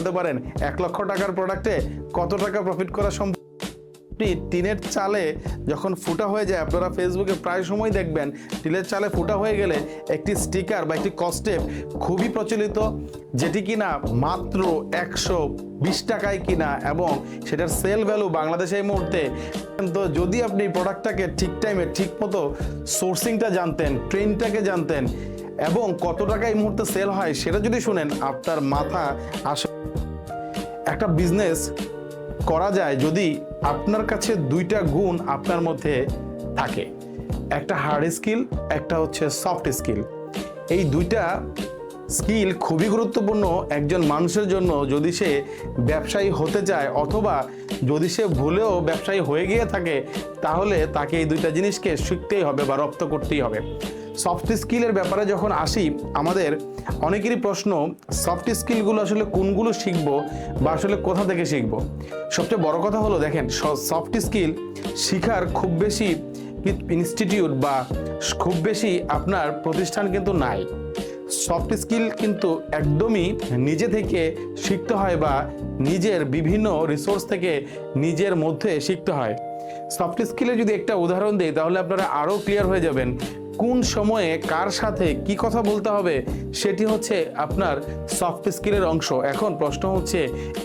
জানতে পারেন, এক লক্ষ টাকার প্রোডাক্টে কত টাকা প্রফিট করা সম্ভব? আপনি টিনের চালে যখন ফুটা হয়ে যায়, আপনারা ফেসবুকে প্রায় সময় দেখবেন, টিনের চালে ফুটা হয়ে গেলে একটি স্টিকার বা একটি কস্টেপ খুবই প্রচলিত, যেটি কিনা মাত্র একশো বিশ টাকায় কিনা এবং সেটার সেল ভ্যালু বাংলাদেশে এই মুহূর্তে তো যদি আপনি প্রোডাক্টটাকে ঠিক টাইমে ঠিক মতো সোর্সিংটা জানতেন ট্রেনটাকে জানতেন এবং কত টাকা এই মুহূর্তে সেল হয়, সেটা যদি শুনেন, আপনার মাথা আসলে একটা বিজনেস করা যায় যদি আপনার কাছে দুইটা গুণ আপনার মধ্যে থাকে। একটা হার্ড স্কিল একটা হচ্ছে সফট স্কিল এই দুইটা স্কিল খুবই গুরুত্বপূর্ণ একজন মানুষের জন্য যদি সে ব্যবসায়ী হতে চায় অথবা যদি সে ভুলেও ব্যবসায়ী হয়ে গিয়ে থাকে, তাহলে তাকে এই দুইটা জিনিসকে শিখতেই হবে বা রপ্ত করতেই হবে। সফট স্কিলের ব্যাপারে যখন আসি, আমাদের অনেকেরই প্রশ্ন সফট স্কিলগুলো আসলে কোনগুলো শিখব বা আসলে কোথা থেকে শিখব? সবচেয়ে বড় কথা হলো, দেখেন সফট স্কিল শিখার খুব বেশি ইনস্টিটিউট বা খুব বেশি আপনার প্রতিষ্ঠান কিন্তু নাই। সফট স্কিল কিন্তু একদমই নিজে থেকে শিখতে হয় বা নিজের বিভিন্ন রিসোর্স থেকে নিজের মধ্যে শিখতে হয়। সফট স্কিলে যদি একটা উদাহরণ দিই, তাহলে আপনারা আরও ক্লিয়ার হয়ে যাবেন কোন সময়ে কার সাথে কি কথা বলতে হবে সেটি হচ্ছে আপনার সফট স্কিলের অংশ। এখন প্রশ্ন হচ্ছে,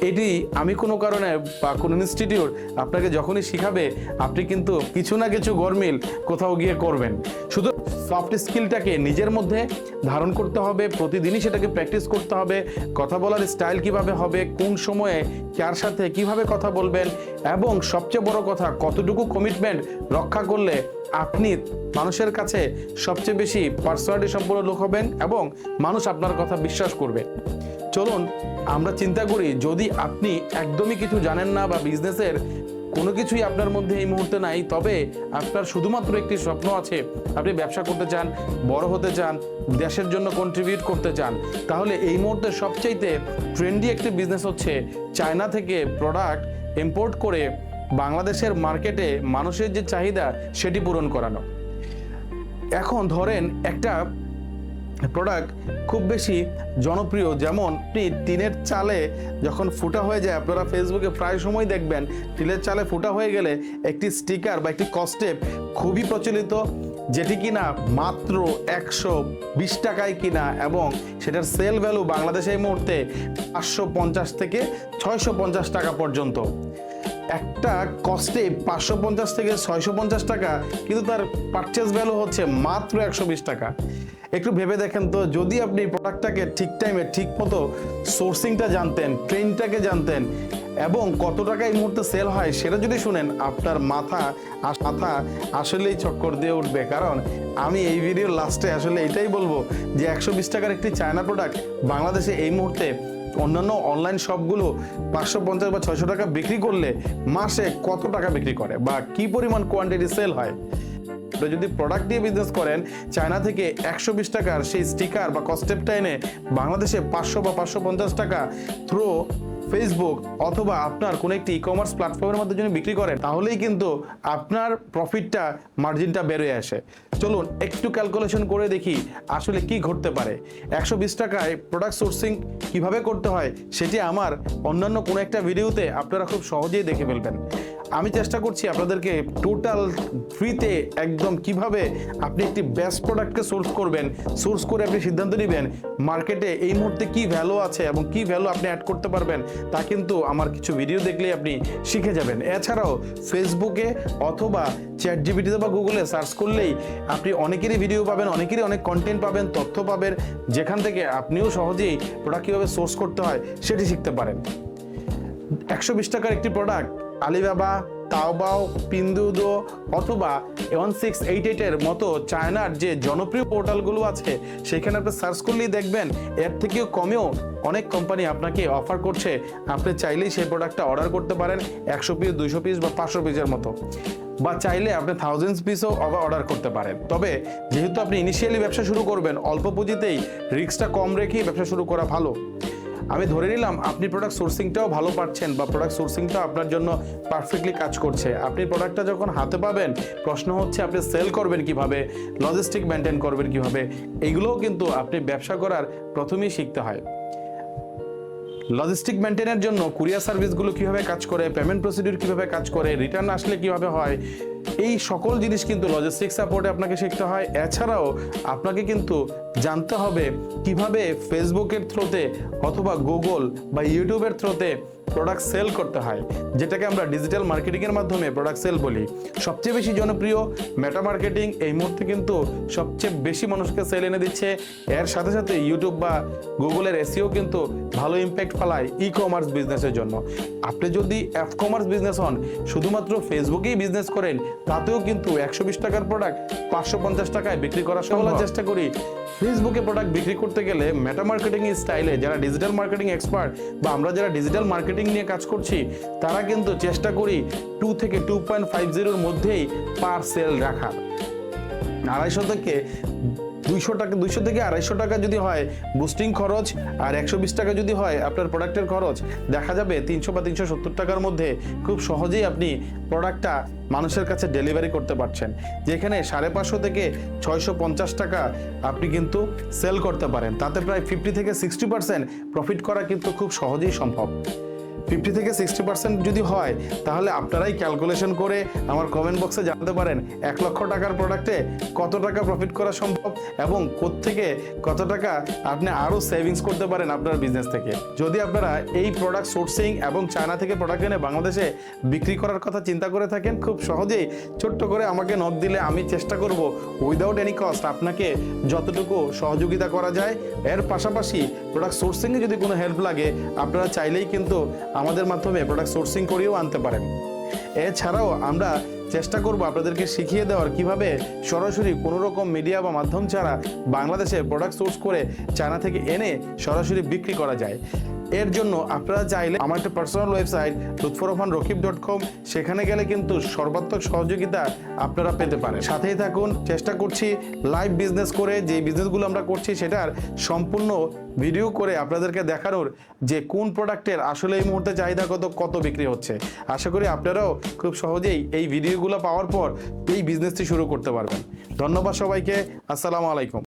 এটি আমি কোনো কারণে বা কোনো ইনস্টিটিউট আপনাকে যখনই শিখাবে, আপনি কিন্তু কিছু না কিছু গরমিল কোথাও গিয়ে করবেন। শুধু সফট স্কিলটাকে নিজের মধ্যে ধারণ করতে হবে, প্রতিদিনই সেটাকে প্র্যাকটিস করতে হবে, কথা বলার স্টাইল কীভাবে হবে, কোন সময়ে কার সাথে কীভাবে কথা বলবেন, এবং সবচেয়ে বড় কথা, কতটুকু কমিটমেন্ট রক্ষা করলে আপনি মানুষের কাছে সবচেয়ে বেশি পার্সোনালিটি সম্পন্ন লোক হবেন এবং মানুষ আপনার কথা বিশ্বাস করবে। চলুন, আমরা চিন্তা করি, যদি আপনি একদমই কিছু জানেন না বা বিজনেসের কোনো কিছুই আপনার মধ্যে এই মুহূর্তে নাই, তবে আপনার শুধুমাত্র একটি স্বপ্ন আছে। আপনি ব্যবসা করতে চান, বড় হতে চান, দেশের জন্য কন্ট্রিবিউট করতে চান, তাহলে এই মুহূর্তে সবচাইতে ট্রেন্ডি একটি বিজনেস হচ্ছে চায়না থেকে প্রোডাক্ট ইম্পোর্ট করে বাংলাদেশের মার্কেটে মানুষের যে চাহিদা, সেটি পূরণ করানো। এখন ধরেন একটা প্রোডাক্ট খুব বেশি জনপ্রিয়, যেমন টিনের চালে যখন ফুটা হয়ে যায়, আপনারা ফেসবুকে প্রায় সময় দেখবেন, টিনের চালে ফুটা হয়ে গেলে একটি স্টিকার বা একটি কস্টেপ খুবই প্রচলিত, যেটি কিনা মাত্র একশো বিশ টাকায় কিনা এবং সেটার সেল ভ্যালু বাংলাদেশে এই মুহূর্তে পাঁচশো পঞ্চাশ থেকে ছয়শো পঞ্চাশ টাকা পর্যন্ত। একটা কস্টে পাঁচশো পঞ্চাশ থেকে ছয়শো পঞ্চাশ টাকা, কিন্তু তার পারচেস ভ্যালু হচ্ছে মাত্র একশো বিশ টাকা। একটু ভেবে দেখেন তো, যদি আপনি প্রোডাক্টটাকে ঠিক টাইমে ঠিক মতো সোর্সিংটা জানতেন ট্রেনটাকে জানতেন, এবং কত টাকা এই মুহূর্তে সেল হয় সেটা যদি শুনেন, আপনার মাথা মাথা আসলেই চক্কর দিয়ে উঠবে। কারণ আমি এই ভিডিওর লাস্টে আসলে এটাই বলব যে একশো বিশ টাকার একটি চায়না প্রোডাক্ট বাংলাদেশে এই মুহূর্তে অন্যান্য অনলাইন শপগুলো পাঁচশো পঞ্চাশ বা ছয়শো টাকা বিক্রি করলে মাসে কত টাকা বিক্রি করে বা কি পরিমাণ কোয়ান্টিটি সেল হয়? যদি প্রোডাক্ট দিয়ে বিজনেস করেন চায়না থেকে একশো বিশ টাকার সেই স্টিকার বা কস্টেপটা এনে বাংলাদেশে পাঁচশো বা পাঁচশো পঞ্চাশ টাকা থ্রু ফেসবুক অথবা আপনার কোনো একটি ই কমার্স প্ল্যাটফর্মের মধ্যে যদি বিক্রি করেন, তাহলেই কিন্তু আপনার প্রফিটটা মার্জিনটা বেরোয় আসে। চলুন একটু ক্যালকুলেশন করে দেখি আসলে কি ঘটতে পারে। একশো বিশ টাকায় প্রোডাক্ট সোর্সিং কীভাবে করতে হয়, সেটি আমার অন্যান্য কোনো একটা ভিডিওতে আপনারা খুব সহজেই দেখে ফেলবেন। আমি চেষ্টা করছি আপনাদেরকে টোটাল ফ্রিতে একদম কীভাবে আপনি একটি বেস্ট প্রোডাক্টকে সোর্স করবেন সোর্স করে আপনি সিদ্ধান্ত নেবেন মার্কেটে এই মুহূর্তে কি ভ্যালু আছে এবং কি ভ্যালু আপনি অ্যাড করতে পারবেন, তা কিন্তু আমার কিছু ভিডিও দেখলেই আপনি শিখে যাবেন। এছাড়াও ফেসবুকে অথবা চ্যাট জিবিটিতে বা গুগলে সার্চ করলেই আপনি অনেকেরই ভিডিও পাবেন, অনেকেরই অনেক কন্টেন্ট পাবেন, তথ্য পাবেন, যেখান থেকে আপনিও সহজেই প্রোডাক্ট কীভাবে সোর্স করতে হয় সেটি শিখতে পারেন। একশো বিশ টাকার একটি প্রোডাক্ট আলিবাবা, তাওবাও, পিন্দুদো অথবা ওয়ান সিক্স এইট এইটের মতো চায়নার যে জনপ্রিয় পোর্টালগুলো আছে, সেখানে আপনি সার্চ করলেই দেখবেন, এর থেকেও কমেও অনেক কোম্পানি আপনাকে অফার করছে। আপনি চাইলেই সেই প্রোডাক্টটা অর্ডার করতে পারেন একশো পিস, দুইশো পিস বা পাঁচশো পিসের মতো। বা চাইলে আপনি থাউজেন্ডস পিসও অর্ডার করতে পারেন। তবে যেহেতু আপনি ইনিশিয়ালি ব্যবসা শুরু করবেন, অল্প পুঁজিতেই রিস্কটা কম রেখেই ব্যবসা শুরু করা ভালো। আমি ধরে নিলাম আপনি প্রোডাক্ট সোর্সিংটাও ভালো পাচ্ছেন বা প্রোডাক্ট সোর্সিংটাও আপনার জন্য পারফেক্টলি কাজ করছে। আপনি প্রোডাক্টটা যখন হাতে পাবেন, প্রশ্ন হচ্ছে আপনি সেল করবেন কীভাবে লজিস্টিক মেনটেন করবেন কীভাবে, এগুলোও কিন্তু আপনি ব্যবসা করার প্রথমেই শিখতে হয়। লজিস্টিক মেনটেনের জন্য কুরিয়ার সার্ভিসগুলো কীভাবে কাজ করে পেমেন্ট প্রসিডিউর কীভাবে কাজ করে রিটার্ন আসলে কীভাবে হয় এই সকল জিনিস কিন্তু লজিস্টিক সাপোর্টে আপনাকে শিখতে হয়। এছাড়াও আপনাকে কিন্তু জানতে হবে কীভাবে ফেসবুকের থ্রোতে অথবা গুগল বা ইউটিউবের থ্রোতে প্রোডাক্ট সেল করতে হয়। যেটাকে আমরা ডিজিটাল মার্কেটিংয়ের মাধ্যমে প্রোডাক্ট সেল বলি। সবচেয়ে বেশি জনপ্রিয় মেটা মার্কেটিং এই মুহূর্তে কিন্তু সবচেয়ে বেশি মানুষকে সেল এনে দিচ্ছে। এর সাথে সাথে ইউটিউব বা গুগলের এসিও কিন্তু ভালো ইম্প্যাক্ট ফেলায় ই কমার্স বিজনেসের জন্য। আপনি যদি অ্যাপ কমার্স বিজনেস হন, শুধুমাত্র ফেসবুকেই বিজনেস করেন তাতেও কিন্তু একশো বিশ টাকার প্রোডাক্ট পাঁচশো পঞ্চাশ টাকায় বিক্রি করার সম্ভব। চেষ্টা করি। ফেসবুকে প্রোডাক্ট বিক্রি করতে গেলে মেটা মার্কেটিং স্টাইলে যারা ডিজিটাল মার্কেটিং এক্সপার্ট বা আমরা যারা ডিজিটাল মার্কেটিং নিয়ে কাজ করছি তারা কিন্তু চেষ্টা করি টু থেকে টু পয়েন্ট ফাইভ জিরোর মধ্যেই পার সেল রাখার। আড়াইশো থেকে দুইশো টাকা, দুইশো থেকে আড়াইশো টাকা যদি হয় বুস্টিং খরচ আর একশো বিশ টাকা যদি হয়, আপনার প্রোডাক্টের খরচ, দেখা যাবে তিনশো বা তিনশো সত্তর টাকার মধ্যে খুব সহজেই আপনি প্রোডাক্টটা মানুষের কাছে ডেলিভারি করতে পারছেন। যেখানে সাড়ে পাঁচশো থেকে ছয়শো পঞ্চাশ টাকা আপনি কিন্তু সেল করতে পারেন। তাতে প্রায় ফিফটি থেকে সিক্সটি পার্সেন্ট প্রফিট করা কিন্তু খুব সহজেই সম্ভব। ফিফটি থেকে সিক্সটি পার্সেন্ট যদি হয়, তাহলে আপনারাই ক্যালকুলেশন করে আমার কমেন্ট বক্সে জানাতে পারেন এক লক্ষ টাকার প্রোডাক্টে কত টাকা প্রফিট করা সম্ভব এবং থেকে কত টাকা আপনি আরও সেভিংস করতে পারেন আপনার বিজনেস থেকে। যদি আপনারা এই প্রোডাক্ট সোর্সিং এবং চায়না থেকে প্রোডাক্ট এনে বাংলাদেশে বিক্রি করার কথা চিন্তা করে থাকেন, খুব সহজেই ছোট্ট করে আমাকে নক দিলে আমি চেষ্টা করব উইদাউট এনি কস্ট আপনাকে যতটুকু সহযোগিতা করা যায়। এর পাশাপাশি প্রোডাক্ট সোর্সিংয়ে যদি কোনো হেল্প লাগে, আপনারা চাইলেই কিন্তু আমাদের মাধ্যমে প্রোডাক্ট সোর্সিং করেও আনতে পারেন। এছাড়াও আমরা চেষ্টা করব আপনাদেরকে শিখিয়ে দেওয়ার কীভাবে সরাসরি কোনো রকম মিডিয়া বা মাধ্যম ছাড়া বাংলাদেশে প্রোডাক্ট সোর্স করে চায়না থেকে এনে সরাসরি বিক্রি করা যায়। এর জন্য আপনারা চাইলে আমার একটা personal website Lutfur Rahman Rakib dot com সেখানে গেলে কিন্তু সর্বাত্মক সহযোগিতা আপনারা পেতে পারেন। সাথেই থাকুন, চেষ্টা করছি লাইভ বিজনেস করে যে বিজনেসগুলো আমরা করছি সেটার সম্পূর্ণ ভিডিও করে আপনাদেরকে দেখানোর যে কোন প্রোডাক্টের আসলে এই মুহূর্তে চাহিদা কত কত বিক্রি হচ্ছে। আশা করি আপনারাও খুব সহজেই এই ভিডিওগুলো পাওয়ার পর এই বিজনেসটি শুরু করতে পারবেন। ধন্যবাদ সবাইকে, আসসালামু আলাইকুম।